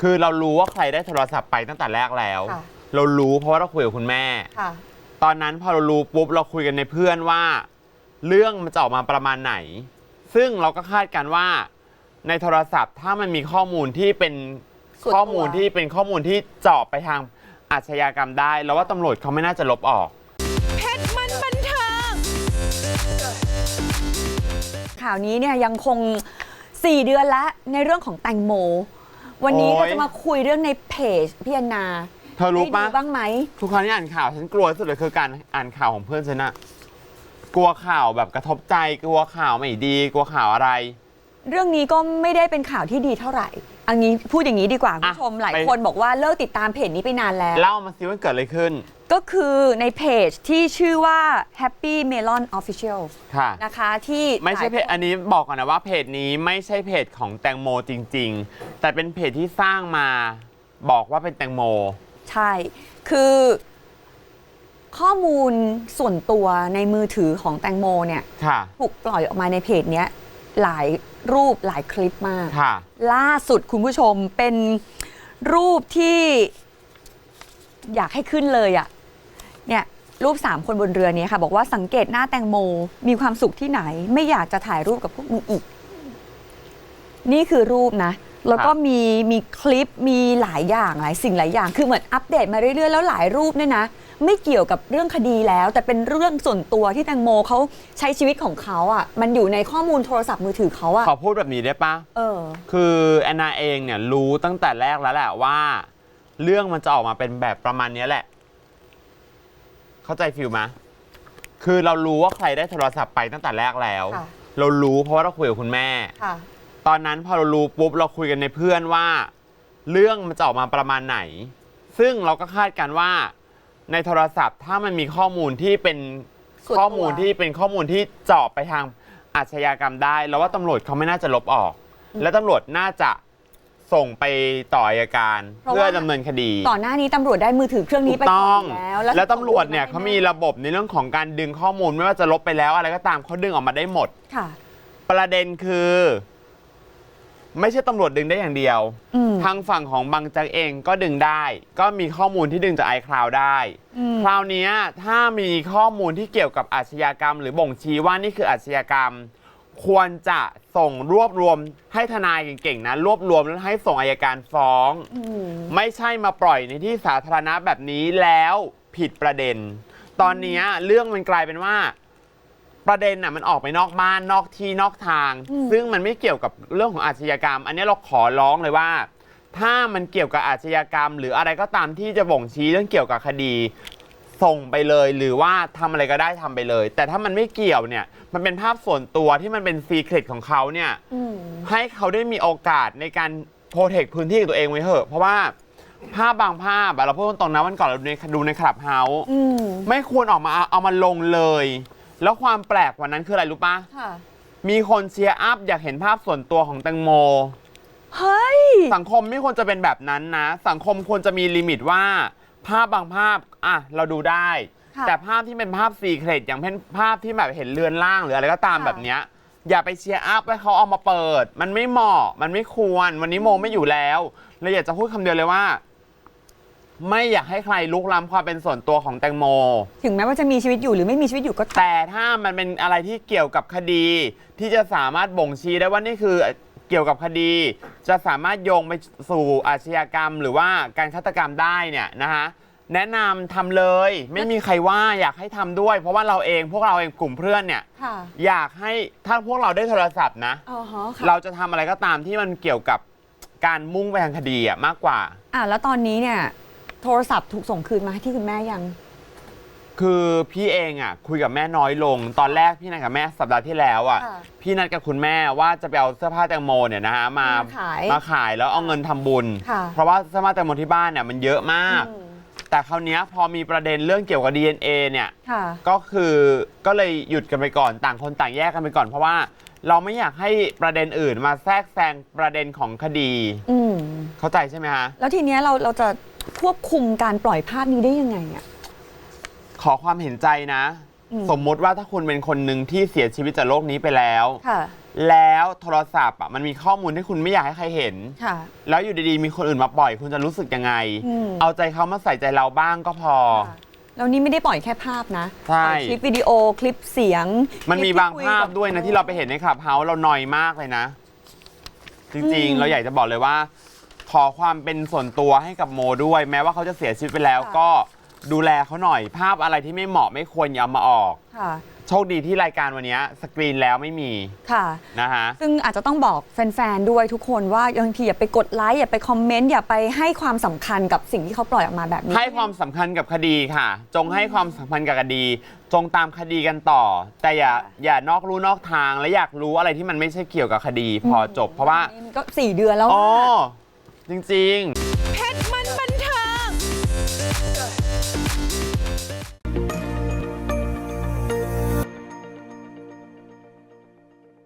คือเรารู้ว่าใครได้โทรศัพท์ไปตั้งแต่แรกแล้ว ค่ะ เรารู้เพราะว่าเราคุยกับคุณแม่ ค่ะ ตอนนั้นพอเรารู้ปุ๊บเราคุยกันในเพื่อนว่า เรื่องมันจะออกมาประมาณไหน ซึ่งเราก็คาดกันว่า ในโทรศัพท์ถ้ามันมีข้อมูลที่เป็นส่วนตัว ข้อมูลที่เป็นข้อมูลที่เจาะไปทางอาชญากรรมได้แล้วว่าตำรวจเขาไม่น่าจะลบออก เพชรมันบันเทิง ข่าวนี้เนี่ยยังคง 4 เดือนแล้วในเรื่องของแตงโม วันนี้โอ้ยเราจะมาคุยเรื่องในเพจพี่แอนนาเธอรู้ปะ ได้ดูบ้างไหม ทุกครั้งที่อ่านข่าวฉันกลัวที่สุดเลยคือการอ่านข่าวของเพื่อนฉันอะกลัวข่าวแบบกระทบใจกลัวข่าวไม่ดี กลัวข่าวอะไร เรื่องนี้ก็ไม่ได้เป็นข่าวที่ดีเท่าไหร่ อันนี้พูดอย่างนี้ดีกว่าคุณอะผู้ชมหลายไปคนบอกว่าเลิกติดตามเพจนี้ไปนานแล้ว เล่ามาซิว่าเกิดอะไรขึ้น ก็คือในเพจที่ชื่อว่า Happy Melon Official ค่ะนะคะที่ไม่ใช่หลายเพจอันนี้บอกก่อนนะว่าเพจนี้ไม่ใช่เพจของแตงโมจริง ๆ แต่เป็นเพจที่สร้างมาบอกว่าเป็นแตงโม ใช่ คือข้อมูลส่วนตัวในมือถือของแตงโมเนี่ยค่ะถูกปล่อยออกมาในเพจเนี้ย หลายรูปหลายคลิปมาก ค่ะ ล่าสุดคุณผู้ชมเป็นรูปที่ อยากให้ขึ้นเลยอะ่ะ เนี่ย รูปสามคนบนเรือนี้ค่ะ บอกว่าสังเกตหน้าแตงโมมีความสุขที่ไหน ไม่อยากจะถ่ายรูปกับพวกมึงอีก นี่คือรูปนะ แล้วก็ครับมีมีคลิปมีหลายอย่างหลายสิ่งหลายอย่าง คือเหมือนอัปเดตมาเรื่อยๆ แล้วหลายรูปเนี่ยนะ ไม่เกี่ยวกับเรื่องคดีแล้ว แต่เป็นเรื่องส่วนตัวที่แตงโมเขาใช้ชีวิตของเขาอะ่ะ มันอยู่ในข้อมูลโทรศัพท์มือถือเขาอะ่ะขอพูดแบบนี้ได้ปะเออ คือแอนนาเองเนี่ยรู้ตั้งแต่แรกแล้วแหละว่า เรื่องมันจะออกมาเป็นแบบประมาณเนี้ยแหละ เข้าใจฟิลไหมคือเรารู้ว่าใครได้โทรศัพท์ไปตั้งแต่แรกแล้ว ค่ะ เรารู้เพราะว่าเราคุยกับคุณแม่ ค่ะ ตอนนั้นพอเรารู้ปุ๊บเราคุยกันในเพื่อนว่า เรื่องมันจะออกมาประมาณไหน ซึ่งเราก็คาดกันว่า ในโทรศัพท์ ถ้ามันมีข้อมูลที่เป็นส่วนตัว ข้อมูลที่เป็นข้อมูลที่เจาะไปทางอาชญากรรมได้ แล้วว่าตำรวจเขาไม่น่าจะลบออก และตำรวจน่าจะส่งไปต่ออัยการเพราะว่า เพื่อดำเนินคดีก่อนหน้านี้ตำรวจได้มือถือเครื่องถูนี้กไปต้องก่นแล้วแล้วตำรวจเนี่ยส่งเขามีระบบในเรื่องของการดึงข้อมูลไม่ว่าจะลบไปแล้วอะไรก็ตามเขาดึงออกมาได้หมด ค่ะ ประเด็นคือ ไม่ใช่ตำรวจดึงได้อย่างเดียวอืมทางฝั่งของบังแจ็คเองก็ดึงได้ ก็มีข้อมูลที่ดึงจากไอคลาวได้อืมคราวเนี้ยถ้ามีข้อมูลที่เกี่ยวกับอาชญากรรม หรือบ่งชี้ว่านี่คืออาชญากรรม ควรจะส่งรวบรวมให้ทนายเก่งๆนะรวบรวมแล้วให้ส่งอายการฟ้องอืมไม่ใช่มาปล่อยในที่สาธารณะแบบนี้แล้วผิดประเด็น ตอนเนี้ยเรื่องมันกลายเป็นว่า ประเด็นน่ะมันออกไปนอกบ้านนอกที่นอกทางอืมซึ่งมันไม่เกี่ยวกับเรื่องของอาชญากรรม อันนี้เราขอร้องเลยว่า ถ้ามันเกี่ยวกับอาชญากรรม หรืออะไรก็ตามที่จะบ่งชี้เรื่องเกี่ยวกับคดีส่งไปเลย หรือว่าทำอะไรก็ได้ทำไปเลย แต่ถ้ามันไม่เกี่ยวเนี่ย มันเป็นภาพส่วนตัวที่มันเป็นซีเครตของเขาเนี่ยอืมให้เขาได้มีโอกาสในการโปรเทคพื้นที่ของตัวเองไว้เถอะเพราะว่าภาพบางภาพอะเราพูดตรงๆนะวันก่อนเราดูในดูในคลับเฮาส์อืมไม่ควรออกมาเอาเอามาลงเลย แล้วความแปลกกว่านั้นคืออะไรรู้ปะค่ะ มีคนเชียร์อัพอยากเห็นภาพส่วนตัวของแตงโม เฮ้ย สังคมไม่ควรจะเป็นแบบนั้นนะ สังคมควรจะมีลิมิตว่า ภาพบางภาพอะเราดูได้ ค่ะ แต่ภาพที่เป็นภาพซีเครตอย่างเช่นภาพที่แบบเห็นเลือนล่างหรืออะไรก็ตามค่ะแบบเนี้ย อย่าไปเชียร์อัพให้เขาเอามาเปิด มันไม่เหมาะมันไม่ควร วันนี้โมไม่อยู่แล้วเลยอยากจะพูดคำเดียวเลยว่า ไม่อยากให้ใครลุกล้ำความเป็นส่วนตัวของแตงโม ถึงแม้ว่าจะมีชีวิตอยู่หรือไม่มีชีวิตอยู่ก็ตามแต่ถ้ามันเป็นอะไรที่เกี่ยวกับคดี ที่จะสามารถบ่งชี้ได้ว่านี่คือเกี่ยวกับคดี จะสามารถโยงไปสู่อาชญากรรม หรือว่าการฆาตกรรมได้เนี่ยนะคะแนะนำทำเลย ไม่มีใครว่าอยากให้ทำด้วย เพราะว่าเราเองพวกเราเองกลุ่มเพื่อนเนี่ย ค่ะอยากให้ถ้าพวกเราได้โทรศัพท์นะ อ๋อฮะค่ะเราจะทำอะไรก็ตามที่มันเกี่ยวกับการมุ่งไปทางคดีอะมากกว่า อะแล้วตอนนี้เนี่ย โทรศัพท์ถูกส่งคืนมาให้ที่คุณแม่ยัง คือพี่เองอะ คุยกับแม่น้อยลง ตอนแรกพี่นัดกับแม่สัปดาห์ที่แล้วอะ ค่ะพี่นัดกับคุณแม่ว่าจะไปเอาเสื้อผ้าแตงโมเนี่ยนะฮะมามาขายมาขายแล้วเอาเงินทำบุญ ค่ะ เพราะว่าเสื้อผ้าแตงโมที่บ้านเนี่ยมันเยอะมาก อืมแต่คราวเนี้ยพอมีประเด็นเรื่องเกี่ยวกับ DNA เนี่ย ค่ะ ก็คือก็เลยหยุดกันไปก่อนต่างคนต่างแยกกันไปก่อน เพราะว่าเราไม่อยากให้ประเด็นอื่นมาแทรกแซงประเด็นของคดี อืม เข้าใจใช่ไหมฮะ แล้วทีเนี้ยเราเราจะ ควบคุมการปล่อยภาพนี้ได้ยังไงอะขอความเห็นใจนะ อืม สมมุติว่าถ้าคุณเป็นคนหนึ่งที่เสียชีวิตจากโลกนี้ไปแล้ว ค่ะ แล้วโทรศัพท์อะมันมีข้อมูลที่คุณไม่อยากให้ใครเห็น ค่ะ แล้วอยู่ดีๆ มีคนอื่นมาปล่อยคุณจะรู้สึกยังไง อืม เอาใจเขามาใส่ใจเราบ้างก็พอ แล้วนี่ไม่ได้ปล่อยแค่ภาพนะใช่ ปล่อยคลิปวิดีโอคลิปเสียงมันมีคลิปที่บางคุภาพกับ ด้วยนะที่เราไปเห็นในขับเฮาส์เราหน่อยมากเลยนะ จริงอืมๆเราอยากจะบอกเลยว่า ขอความเป็นส่วนตัวให้กับโมด้วย แม้ว่าเขาจะเสียชีวิตไปแล้วค่ะก็ดูแลเขาหน่อย ภาพอะไรที่ไม่เหมาะไม่ควรอย่าเอามาออก ค่ะ โชคดีที่รายการวันนี้สกรีนแล้วไม่มีค่ะ นะฮะ ซึ่งอาจจะต้องบอกแฟน ๆ ด้วยทุกคนว่าบางทีอย่าไปกดไลค์อย่าไปคอมเมนต์อย่าไปให้ความสำคัญกับสิ่งที่เขาปล่อยออกมาแบบนี้ ให้ความสำคัญกับคดีค่ะ จงให้ความสำคัญกับคดี จงตามคดีกันต่อ แต่อย่าค่ะอย่านอกรู้นอกทางและอยากรู้อะไรที่มันไม่ใช่เกี่ยวกับคดี พอจบเพราะว่า นี่มันก็สี่เดือนแล้วอ๋ออะ จริง